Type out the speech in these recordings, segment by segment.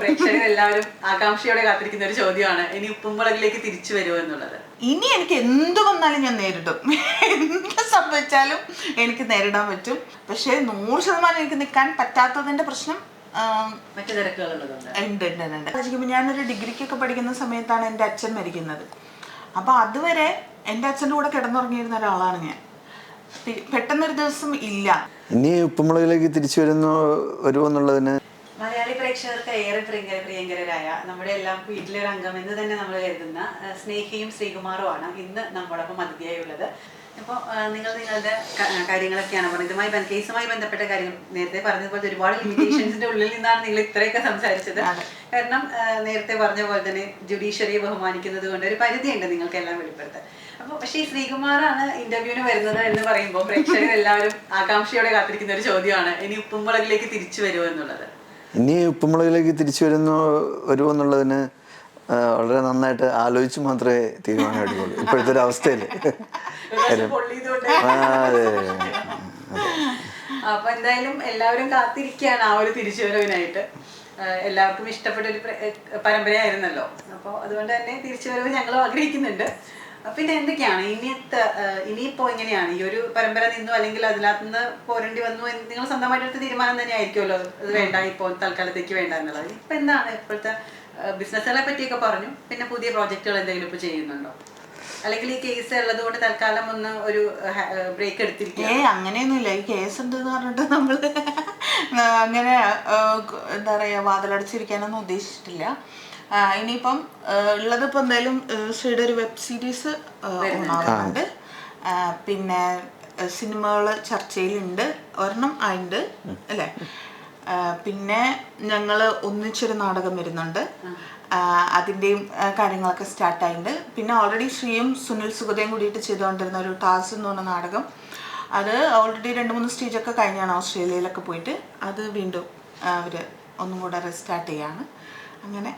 പ്രേക്ഷകർ എല്ലാവരും ആകാംക്ഷയോടെ കാത്തിരിക്കുന്ന ഒരു ചോദ്യമാണ്. ഇനി ഉപ്പുംമുളകിലേക്ക് തിരിച്ചു വരുമോ എന്നുള്ളത്. ഇനി എനിക്ക് എന്ത് വന്നാലും ഞാൻ നേരിടും. എന്ത് സംഭവിച്ചാലും എനിക്ക് നേരിടാൻ പറ്റും. പക്ഷേ നൂറ് ശതമാനം എനിക്ക് നിൽക്കാൻ പറ്റാത്തതിന്റെ പ്രശ്നം മറ്റു ഉണ്ട് ഉണ്ട് ഉണ്ട്, ആലോചിക്കുമ്പോൾ ഞാനൊരു ഡിഗ്രിക്കൊക്കെ പഠിക്കുന്ന സമയത്താണ് എന്റെ അച്ഛൻ മരിക്കുന്നത്. അപ്പോൾ അതുവരെ എന്റെ അച്ഛന്റെ കൂടെ കിടന്നുറങ്ങിയിരുന്ന ഒരാളാണ് ഞാൻ. പെട്ടെന്നൊരു ദിവസം ഇല്ല. ഇനി ഉപ്പുമുളകിലേക്ക് തിരിച്ചു വരുന്നു വരുമെന്നുള്ളതിന് മലയാളി പ്രേക്ഷകർക്ക് ഏറെ പ്രിയങ്കര പ്രിയങ്കരായ നമ്മുടെ എല്ലാം വീട്ടിലൊരു അംഗം എന്ന് തന്നെ നമ്മൾ കരുതുന്ന സ്നേഹയും ശ്രീകുമാറുമാണ് ഇന്ന് നമ്മളൊപ്പം അതിഥിയായി ഉള്ളത്. അപ്പോൾ നിങ്ങൾ നിങ്ങളുടെ കാര്യങ്ങളൊക്കെയാണ് പറഞ്ഞത്. ഇതുമായി കേസുമായി ബന്ധപ്പെട്ട കാര്യം നേരത്തെ പറഞ്ഞതുപോലെ ഒരുപാട് ലിമിറ്റേഷൻസിന്റെ ഉള്ളിൽ നിന്നാണ് നിങ്ങൾ ഇത്രയൊക്കെ സംസാരിച്ചത്. കാരണം നേരത്തെ പറഞ്ഞ പോലെ തന്നെ ജുഡീഷ്യറിയെ ബഹുമാനിക്കുന്നത് കൊണ്ട് ഒരു പരിധിയുണ്ട് നിങ്ങൾക്ക് എല്ലാം വെളിപ്പെടുത്താൻ. അപ്പോൾ പക്ഷേ ഈ ശ്രീകുമാറാണ് ഇന്റർവ്യൂവിന് വരുന്നത് എന്ന് പറയുമ്പോൾ പ്രേക്ഷകർ എല്ലാവരും ആകാംക്ഷയോടെ കാത്തിരിക്കുന്ന ഒരു ചോദ്യമാണ് ഇനി ഉപ്പുംമുളകിലേക്ക് തിരിച്ചു വരുമോ? എന്നുള്ളത്. ഇനി ഉപ്പുമുളകിലേക്ക് തിരിച്ചു വരുന്നു വരുമോ എന്നുള്ളതിന് വളരെ നന്നായിട്ട് ആലോചിച്ച് മാത്രമേ തീരുമാനം എടുക്കുള്ളൂ. ഇപ്പോഴത്തെ ഒരു അവസ്ഥയിൽ. അതെ. അപ്പൊ എന്തായാലും എല്ലാവരും കാത്തിരിക്കുകയാണ് ആ ഒരു തിരിച്ചുവരവിനായിട്ട്. എല്ലാവർക്കും ഇഷ്ടപ്പെട്ട ഒരു പ്ര- പരമ്പരയായിരുന്നല്ലോ. അപ്പോൾ അതുകൊണ്ട് തന്നെ തിരിച്ചുവരവ് ഞങ്ങളും ആഗ്രഹിക്കുന്നുണ്ട്. പിന്നെ എന്തൊക്കെയാണ്? ഇനിയത്തെ ഇനിയിപ്പോ എങ്ങനെയാണ്? ഈ ഒരു പരമ്പര നിന്നു അല്ലെങ്കിൽ അതിനകത്ത് നിന്ന് പോരേണ്ടി വന്നു നിങ്ങൾ നിങ്ങൾ സ്വന്തമായിട്ടെടുത്ത തീരുമാനം തന്നെ ആയിരിക്കുമല്ലോ അത് വേണ്ട ഇപ്പോൾ തൽക്കാലത്തേക്ക് വേണ്ട എന്നുള്ളത്. ഇപ്പൊ എന്താണ് ഇപ്പോഴത്തെ ബിസിനസ്സുകളെ പറ്റിയൊക്കെ പറഞ്ഞു. പിന്നെ പുതിയ പ്രോജക്റ്റുകൾ എന്തെങ്കിലും ഇപ്പൊ ചെയ്യുന്നുണ്ടോ? അല്ലെങ്കിൽ ഈ കേസ് ഉള്ളത് കൊണ്ട് തൽക്കാലം ഒന്ന് ഒരു ബ്രേക്ക് എടുത്തിരിക്കുക. ഏ അങ്ങനെയൊന്നുമില്ല. ഈ കേസ് ഉണ്ടെന്ന് പറഞ്ഞിട്ട് നമ്മൾ അങ്ങനെ എന്താ പറയുക വാതിലടച്ചിരിക്കാനൊന്നും ഉദ്ദേശിച്ചിട്ടില്ല. ഇനിയിപ്പം ആ, ഉള്ളത് ഇപ്പം എന്തായാലും ശ്രീയുടെ ഒരു വെബ് സീരീസ് ഉണ്ടാവുന്നുണ്ട് പിന്നെ സിനിമകൾ ചർച്ചയിലുണ്ട്. ഒരെണ്ണം ആയിണ്ട് അല്ലേ? പിന്നെ ഞങ്ങൾ ഒന്നിച്ചൊരു നാടകം വരുന്നുണ്ട്. അതിന്റെയും കാര്യങ്ങളൊക്കെ സ്റ്റാർട്ട് ആയിട്ടുണ്ട് പിന്നെ ഓൾറെഡി ശ്രീയും സുനിൽ സുഗതയും കൂടിയിട്ട് ചെയ്തുകൊണ്ടിരുന്ന ഒരു ടാസ് എന്ന് പറഞ്ഞ നാടകം അത് ഓൾറെഡി രണ്ട് മൂന്ന് സ്റ്റേജൊക്കെ കഴിഞ്ഞാണ് ഓസ്ട്രേലിയയിലൊക്കെ പോയിട്ട് അത് വീണ്ടും അവർ ഒന്നും കൂടെ റെസ്റ്റാർട്ട് ചെയ്യാണ്. അങ്ങനെ.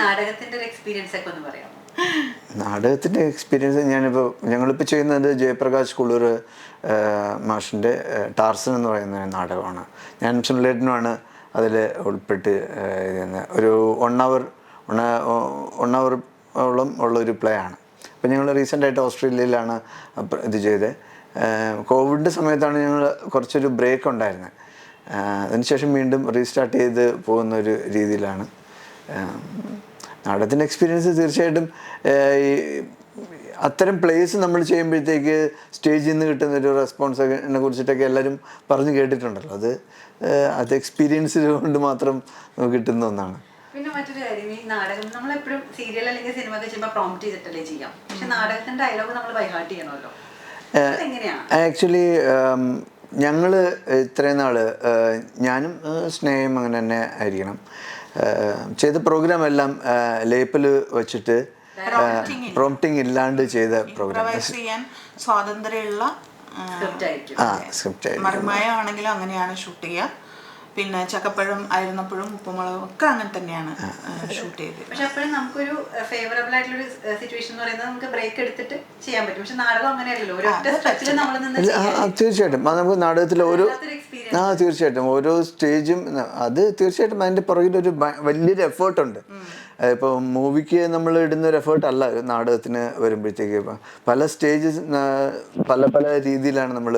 നാടകത്തിന്റെ ഒരു എക്സ്പീരിയൻസ് ഒക്കെ ഒന്ന് പറയാമോ? നാടകത്തിന്റെ എക്സ്പീരിയൻസ് ഞാനിപ്പോൾ ഞങ്ങളിപ്പോൾ ചെയ്യുന്നത് ജയപ്രകാശ് കുളൂർ മാഷിന്റെ ടാർസൻ എന്ന് പറയുന്ന ഒരു നാടകമാണ്. ഞാൻ സുനിലേട്ടനുമാണ് അതിൽ ഉൾപ്പെട്ട് ഒരു വൺ അവർ വൺ അവർ ഓളം ഉള്ള ഒരു പ്ലേ ആണ് അപ്പോൾ ഞങ്ങൾ റീസെന്റായിട്ട് ഓസ്ട്രേലിയയിലാണ് ഇത് ചെയ്തത് കോവിഡിന്റെ സമയത്താണ് ഞങ്ങൾ കുറച്ചൊരു ബ്രേക്ക് ഉണ്ടായിരുന്നത് അതിനുശേഷം വീണ്ടും റീസ്റ്റാർട്ട് ചെയ്ത് പോകുന്ന ഒരു രീതിയിലാണ്. നാടകത്തിന്റെ എക്സ്പീരിയൻസ് തീർച്ചയായിട്ടും ഈ അത്തരം പ്ലേസ് നമ്മൾ ചെയ്യുമ്പോഴത്തേക്ക് സ്റ്റേജിൽ നിന്ന് കിട്ടുന്ന ഒരു റെസ്പോൺസിനെ കുറിച്ചിട്ടൊക്കെ എല്ലാവരും പറഞ്ഞു കേട്ടിട്ടുണ്ടല്ലോ. അത് അത് എക്സ്പീരിയൻസ് കൊണ്ട് മാത്രം നമുക്ക് കിട്ടുന്ന ഒന്നാണ്. പിന്നെ മറ്റൊരു കാര്യം ഈ നാടകം നമ്മൾ എപ്പോഴും സീരിയൽ അല്ലെങ്കിൽ സിനിമ ഒക്കെ ചെയ്യുമ്പോൾ പ്രോംപ്റ്റ് ചെയ്തിട്ടല്ലേ ചെയ്യാം. പക്ഷെ നാടകത്തിന്റെ ഡയലോഗ് നമ്മൾ ബൈഹാർട്ട് ചെയ്യണമല്ലോ. ആക്ച്വലി ഞങ്ങൾ ഇത്രയും നാൾ ഞാനും സ്നേഹം അങ്ങനെ തന്നെ ആയിരിക്കണം. ചെയ്ത പ്രോഗ്രാം എല്ലാം ലേപ്പിൽ വെച്ചിട്ട് പ്രോംപ്റ്റിംഗ് ഇല്ലാണ്ട് ചെയ്ത പ്രോഗ്രാം ചെയ്യാൻ സ്വാതന്ത്ര്യമുള്ള ആ, സ്ക്രിപ്റ്റ് ആയിരിക്കും ആ സ്ക്രിപ്റ്റ് മറിമായ ആണെങ്കിലും അങ്ങനെയാണ് ഷൂട്ട് ചെയ്യുക. പിന്നെ ചക്കപ്പഴം ആയിരുന്നപ്പോഴും ഉപ്പുമുളകും ഒക്കെ അങ്ങനെ തന്നെയാണ് ഷൂട്ട് ചെയ്തത്. പക്ഷെ അപ്പോഴും നമുക്കൊരു ഫേവറബിൾ ആയിട്ടുള്ള ഒരു സിറ്റുവേഷൻ എന്ന് പറയുന്നത് നമുക്ക് ബ്രേക്ക് എടുത്തിട്ട് ചെയ്യാൻ പറ്റും. പക്ഷെ നാടകം അങ്ങനെയല്ലല്ലോ. ഒരു ഒറ്റ സ്ട്രെച്ചിൽ നമ്മൾ തീർച്ചയായിട്ടും. അത് നമുക്ക് നാടകത്തിൽ ഓരോ. ആ തീർച്ചയായിട്ടും. ഓരോ സ്റ്റേജും അത് തീർച്ചയായിട്ടും അതിന്റെ പുറകിൽ ഒരു വലിയൊരു എഫേർട്ട് ഉണ്ട്. ഇപ്പോൾ മൂവിക്ക് നമ്മൾ ഇടുന്ന ഒരു എഫേർട്ട് അല്ല നാടകത്തിന് വരുമ്പോഴത്തേക്ക്. പല സ്റ്റേജസ് പല പല രീതിയിലാണ് നമ്മൾ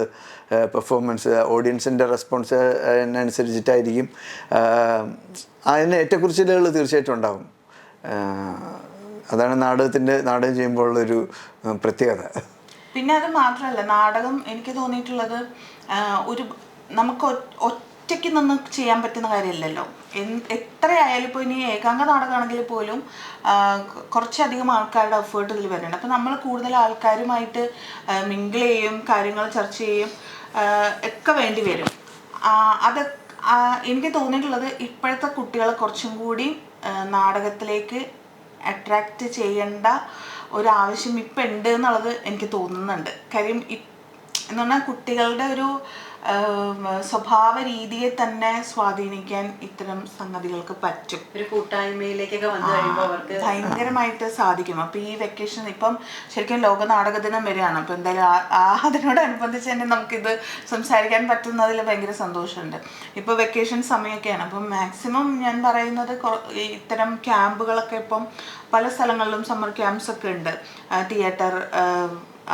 പെർഫോമൻസ് ഓഡിയൻസിന്റെ റെസ്പോൺസ് അതിനനുസരിച്ചിട്ടായിരിക്കും. അതിന് ഏറ്റക്കുറിച്ചിലുകൾ തീർച്ചയായിട്ടും ഉണ്ടാകും അതാണ് നാടകത്തിന്റെ നാടകം ആ, പ്രത്യേകത. പിന്നെ അത് മാത്രമല്ല നാടകം എനിക്ക് തോന്നിയിട്ടുള്ളത് ഒരു നമുക്ക് ഒ- ഒറ്റയ്ക്ക് നിന്ന് ചെയ്യാൻ പറ്റുന്ന കാര്യമല്ലല്ലോ. എത്രയായാലും ഇപ്പോൾ ഇനി ഏകാംഗ നാടകമാണെങ്കിൽ പോലും കുറച്ചധികം ആൾക്കാരുടെ എഫേർട്ട് ഇതിൽ വരുന്നുണ്ട്. അപ്പോൾ നമ്മൾ കൂടുതൽ ആൾക്കാരുമായിട്ട് മിങ്കിൾ ചെയ്യും കാര്യങ്ങൾ ചർച്ച ചെയ്യും ഒക്കെ വേണ്ടി വരും. അത് എനിക്ക് തോന്നിയിട്ടുള്ളത് ഇപ്പോഴത്തെ കുട്ടികളെ കുറച്ചും കൂടി നാടകത്തിലേക്ക് അട്രാക്റ്റ് ചെയ്യേണ്ട ഒരു ആവശ്യം ഇപ്പം ഉണ്ട് എന്നുള്ളത് എനിക്ക് തോന്നുന്നുണ്ട്. കാര്യം എന്ന് പറഞ്ഞാൽ കുട്ടികളുടെ ഒരു സ്വഭാവ രീതിയെ തന്നെ സ്വാധീനിക്കാൻ ഇത്തരം സംഗതികൾക്ക് പറ്റും. ഒരു കൂട്ടായ്മയിലേക്കൊക്കെ വന്നു കഴിയുമ്പോൾ അവർക്ക് ഭയങ്കരമായിട്ട് സാധിക്കും. അപ്പൊ ഈ വെക്കേഷൻ ഇപ്പം ശരിക്കും ലോക നാടക ദിനം വരികയാണ് അപ്പൊ എന്തായാലും ആ- അതിനോടനുബന്ധിച്ച് തന്നെ നമുക്കിത് സംസാരിക്കാൻ പറ്റുന്നതിൽ ഭയങ്കര സന്തോഷമുണ്ട്. ഇപ്പൊ വെക്കേഷൻ സമയമൊക്കെയാണ് അപ്പം മാക്സിമം ഞാൻ പറയുന്നത് ഇത്തരം ക്യാമ്പുകളൊക്കെ ഇപ്പം പല സ്ഥലങ്ങളിലും സമ്മർ ക്യാമ്പ്സ് ഒക്കെ ഉണ്ട്. തിയേറ്റർ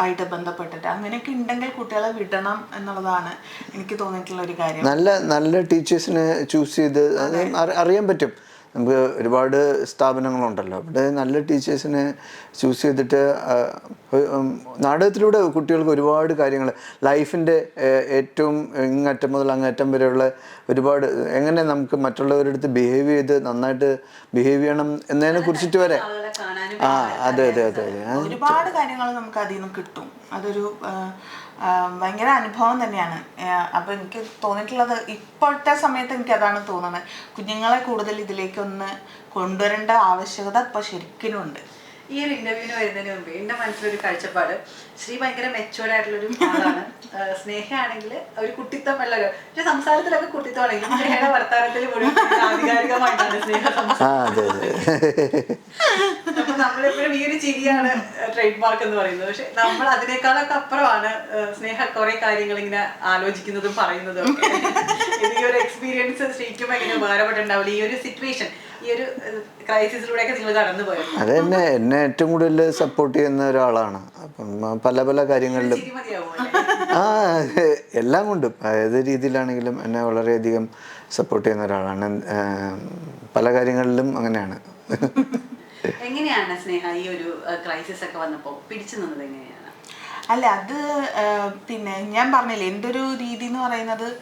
ആയിട്ട് ബന്ധപ്പെട്ടിട്ട്. അങ്ങനെയൊക്കെ ഉണ്ടെങ്കിൽ കുട്ടികളെ വിടണം എന്നുള്ളതാണ് എനിക്ക് തോന്നിയിട്ടുള്ള ഒരു കാര്യം. നല്ല നല്ല ടീച്ചേഴ്സിനെ ചൂസ് ചെയ്ത് അറിയാൻ പറ്റും. നമുക്ക് ഒരുപാട് സ്ഥാപനങ്ങളുണ്ടല്ലോ. അവിടെ നല്ല ടീച്ചേഴ്സിനെ ചൂസ് ചെയ്തിട്ട് നാടകത്തിലൂടെ കുട്ടികൾക്ക് ഒരുപാട് കാര്യങ്ങൾ ലൈഫിന്റെ ഏറ്റവും ഇങ്ങറ്റം മുതൽ അങ്ങറ്റം വരെയുള്ള ഒരുപാട് എങ്ങനെ നമുക്ക് മറ്റുള്ളവരുടെ അടുത്ത് ബിഹേവ് ചെയ്ത് നന്നായിട്ട് ബിഹേവ് ചെയ്യണം എന്നതിനെ കുറിച്ചിട്ട് വരെ. ആ അതെ അതെ അതെ അതെ. ഒരുപാട് കാര്യങ്ങൾ നമുക്ക് അതിൽ നിന്ന് കിട്ടും. അതൊരു ഭയങ്കര അനുഭവം തന്നെയാണ്. അപ്പോൾ അപ്പൊ എനിക്ക് തോന്നിയിട്ടുള്ളത് ഇപ്പോഴത്തെ സമയത്ത് എനിക്ക് അതാണ് തോന്നുന്നത്. കുഞ്ഞുങ്ങളെ കൂടുതൽ ഇതിലേക്കൊന്ന് കൊണ്ടുവരേണ്ട ആവശ്യകത ഇപ്പൊ ശരിക്കും ഉണ്ട്. ഈ ഒരു ഇന്റർവ്യൂവിന് വരുന്നതിന് മുമ്പ് എന്റെ മനസ്സിലൊരു കാഴ്ചപ്പാട്. ശ്രീ ഭയങ്കര മെച്ചുവേർഡ് ആയിട്ടുള്ള ഒരു ആളാണ്. സ്നേഹമാണെങ്കിൽ സ്നേഹയാണെങ്കിൽ ഒരു കുട്ടിത്തം അല്ലല്ലോ. പക്ഷെ സംസാരത്തിലൊക്കെ കുട്ടിത്തമാണെങ്കിൽ സ്നേഹയുടെ വർത്താനത്തിൽ പോലും ആധികാരികമായിട്ടാണ് സ്നേഹ ആ അതെ അതെ. അപ്പൊ നമ്മളെപ്പോഴും ഈ ഒരു ചിരിയാണ് ട്രേഡ് മാർക്ക് എന്ന് പറയുന്നത്. പക്ഷെ നമ്മൾ അതിനേക്കാളൊക്കെ അപ്പുറമാണ് സ്നേഹ കുറെ കാര്യങ്ങൾ ഇങ്ങനെ ആലോചിക്കുന്നതും പറയുന്നതും ഈ ഒരു എക്സ്പീരിയൻസ് ശരിക്കും ഭയങ്കര ഉപകാരപ്പെട്ടുണ്ടാവില്ല ഈ ഒരു സിറ്റുവേഷൻ ഈ ഒരു ക്രൈസിസിലൂടെയൊക്കെ നിങ്ങൾ കടന്നു പോയത്. അത് എന്നെ ഏറ്റവും കൂടുതൽ സപ്പോർട്ട് ചെയ്യുന്ന ഒരാളാണ്. അപ്പം പല പല കാര്യങ്ങളിലും ആ എല്ലാം കൊണ്ടും ഏത് രീതിയിലാണെങ്കിലും എന്നെ വളരെയധികം സപ്പോർട്ട് ചെയ്യുന്ന ഒരാളാണ്. പല കാര്യങ്ങളിലും അങ്ങനെയാണ്. എങ്ങനെയാണ് സ്നേഹ ഈ ഒരു ക്രൈസിസ് ഒക്കെ വന്നപ്പോ? പിടിച്ചു നിന്നത് എങ്ങനെയാണ്? അല്ല അത് പിന്നെ ഞാൻ പറഞ്ഞില്ലേ എന്റെ ഒരു രീതി എന്ന് പറയുന്നത്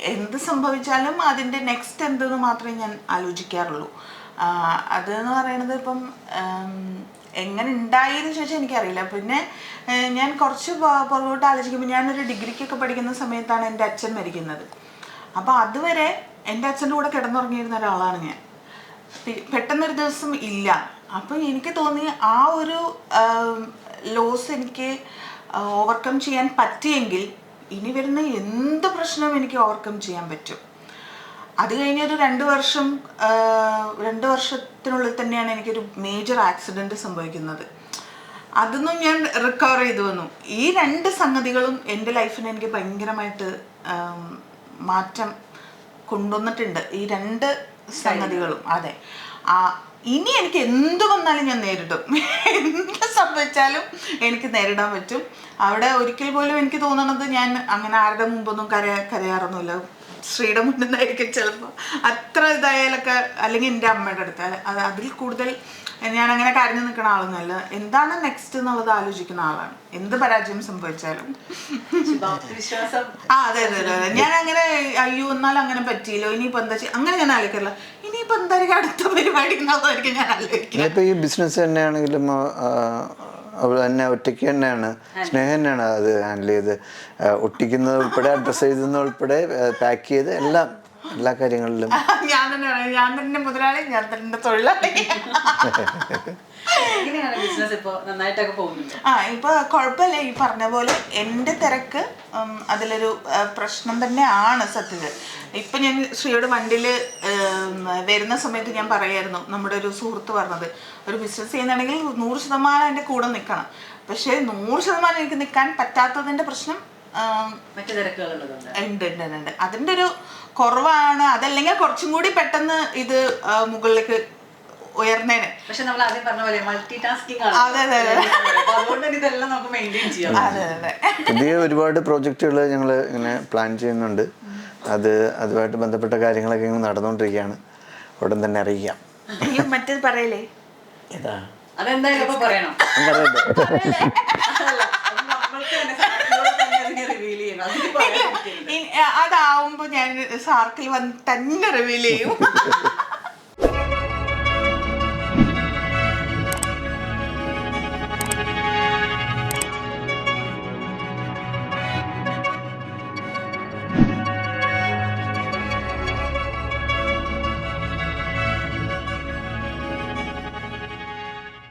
എന്ത് സംഭവിച്ചാലും അതിന്റെ നെക്സ്റ്റ് എന്തെന്ന് മാത്രമേ ഞാൻ ആലോചിക്കാറുള്ളൂ. ആ, അത് എന്ന് പറയുന്നത് ഇപ്പം എങ്ങനെ ഉണ്ടായി എന്ന് ചോദിച്ചാൽ എനിക്കറിയില്ല. പിന്നെ ഞാൻ കുറച്ച് പുറകോട്ട് ആലോചിക്കുമ്പോൾ ഞാനൊരു ഡിഗ്രിക്കൊക്കെ പഠിക്കുന്ന സമയത്താണ് എന്റെ അച്ഛൻ മരിക്കുന്നത്. അപ്പോൾ അതുവരെ എന്റെ അച്ഛന്റെ കൂടെ കിടന്നുറങ്ങിയിരുന്ന ഒരാളാണ് ഞാൻ. പെട്ടെന്നൊരു ദിവസം ഇല്ല. അപ്പം എനിക്ക് തോന്നി ആ ഒരു ലോസ് എനിക്ക് ഓവർകം ചെയ്യാൻ പറ്റിയെങ്കിൽ ഇനി വരുന്ന എന്ത് പ്രശ്നവും എനിക്ക് ഓവർകം ചെയ്യാൻ പറ്റും. അത് കഴിഞ്ഞൊരു രണ്ട് വർഷം രണ്ട് വർഷത്തിനുള്ളിൽ തന്നെയാണ് എനിക്കൊരു മേജർ ആക്സിഡന്റ് സംഭവിക്കുന്നത്. അതൊന്നും ഞാൻ റിക്കവർ ചെയ്തു വന്നു. ഈ രണ്ട് സംഗതികളും എന്റെ ലൈഫിനെ എനിക്ക് ഭയങ്കരമായിട്ട് മാറ്റം കൊണ്ടുവന്നിട്ടുണ്ട്. ഈ രണ്ട് സംഗതികളും. അതെ. ആ ഇനി എനിക്ക് എന്ത് വന്നാലും ഞാൻ നേരിടും. എന്ത് സംഭവിച്ചാലും എനിക്ക് നേരിടാൻ പറ്റും. അവിടെ ഒരിക്കൽ പോലും എനിക്ക് തോന്നണത് ഞാൻ അങ്ങനെ ആരുടെ മുമ്പൊന്നും കര കരയാറൊന്നുമില്ല. ശ്രീയുടെ മുന്നിൽ നിന്നായിരിക്കും ചിലപ്പോൾ അത്ര ഇതായാലൊക്കെ അല്ലെങ്കിൽ എന്റെ അമ്മയുടെ അടുത്ത് അത് അതിൽ കൂടുതൽ ഞാൻ അങ്ങനെ കരഞ്ഞു നിൽക്കുന്ന ആളൊന്നുമല്ല. എന്താണ് നെക്സ്റ്റ് എന്നുള്ളത് ആലോചിക്കുന്ന ആളാണ്. എന്ത് പരാജയം സംഭവിച്ചാലും. ആ അതെ അതെ അതെ. ഞാൻ അങ്ങനെ അയ്യോ എന്നാലും അങ്ങനെ പറ്റിയില്ലോ ഇനിയിപ്പോ എന്താ അങ്ങനെ ഞാൻ ആലോചിക്കില്ല ഇനിയിപ്പോ എന്തായിരിക്കും അടുത്ത പരിപാടി എന്നുള്ളതായിരിക്കും ഞാൻ ആലോചിക്കുന്നത്. ഈ ബിസിനസ് തന്നെയാണെങ്കിലും അവൾ തന്നെ ഒറ്റയ്ക്ക് തന്നെയാണ്. സ്നേഹം തന്നെയാണ് അത് ഹാൻഡിൽ ചെയ്ത്. ഒട്ടിക്കുന്നത് ഉൾപ്പെടെ ഡ്രസ്സ് ചെയ്തുന്നത് ഉൾപ്പെടെ പാക്ക് ചെയ്ത് എല്ലാം എല്ലാ കാര്യങ്ങളിലും. ഞാൻ തന്നെയാണ് ഞാൻ തന്നെ മുതലാളി ഞാൻ തന്നെ തൊഴിലാളി. എങ്ങനെയാണ് ബിസിനസ് ഇപ്പൊ? നന്നായിട്ടൊക്കെ പോകുന്നുണ്ട്? ആ ഇപ്പൊ കുഴപ്പമില്ല. ഈ പറഞ്ഞ പോലെ എന്റെ തിരക്ക് ഉം, അതിലൊരു പ്രശ്നം തന്നെ ആണ് സത്യത്തിൽ. ഇപ്പൊ ഞാൻ ശ്രീയുടെ വണ്ടിയിൽ വരുന്ന സമയത്ത് ഞാൻ പറയായിരുന്നു നമ്മുടെ ഒരു സുഹൃത്ത് പറഞ്ഞത് ഒരു ബിസിനസ് ചെയ്യുന്നുണ്ടെങ്കിൽ നൂറ് ശതമാനം എന്റെ കൂടെ നിൽക്കണം. പക്ഷേ നൂറ് ശതമാനം എനിക്ക് നിൽക്കാൻ പറ്റാത്തതിന്റെ പ്രശ്നം മറ്റു തിരക്കുകൾ ഉള്ളതുകൊണ്ട് ഉണ്ട് ഉണ്ട് ഉണ്ട്, അതിന്റെ ഒരു കുറവാണ്. അതല്ലെങ്കിൽ കുറച്ചും കൂടി പെട്ടെന്ന് ഇത് മുകളിലേക്ക് ഉയർന്നേനെ. പക്ഷെ നമ്മൾ ആദ്യം പറഞ്ഞ പോലെ മൾട്ടി ടാസ്കിംഗ് ആണ്. അതെ, അതെ, അതെ. അതുകൊണ്ട് തന്നെ ഇതെല്ലാം നമുക്ക് മെയിന്റെയിൻ ചെയ്യാം. അതെ അതെ പുതിയ ഒരുപാട് പ്രോജക്റ്റുകൾ ഞങ്ങൾ ഇങ്ങനെ പ്ലാൻ ചെയ്യുന്നുണ്ട്. അത് അതുമായിട്ട് ബന്ധപ്പെട്ട കാര്യങ്ങളൊക്കെ ഇങ്ങനെ നടന്നുകൊണ്ടിരിക്കുകയാണ്. ഉടൻ തന്നെ അറിയിക്കാം. മറ്റേത് പറയലേ ഏതാ അതെന്തായാലും പറയണം. റിവീൽ ചെയ്യണം. ആ, അതാവുമ്പോ ഞാൻ സാർക്കിൽ വന്ന് തന്നെ റിവീൽ ചെയ്യും.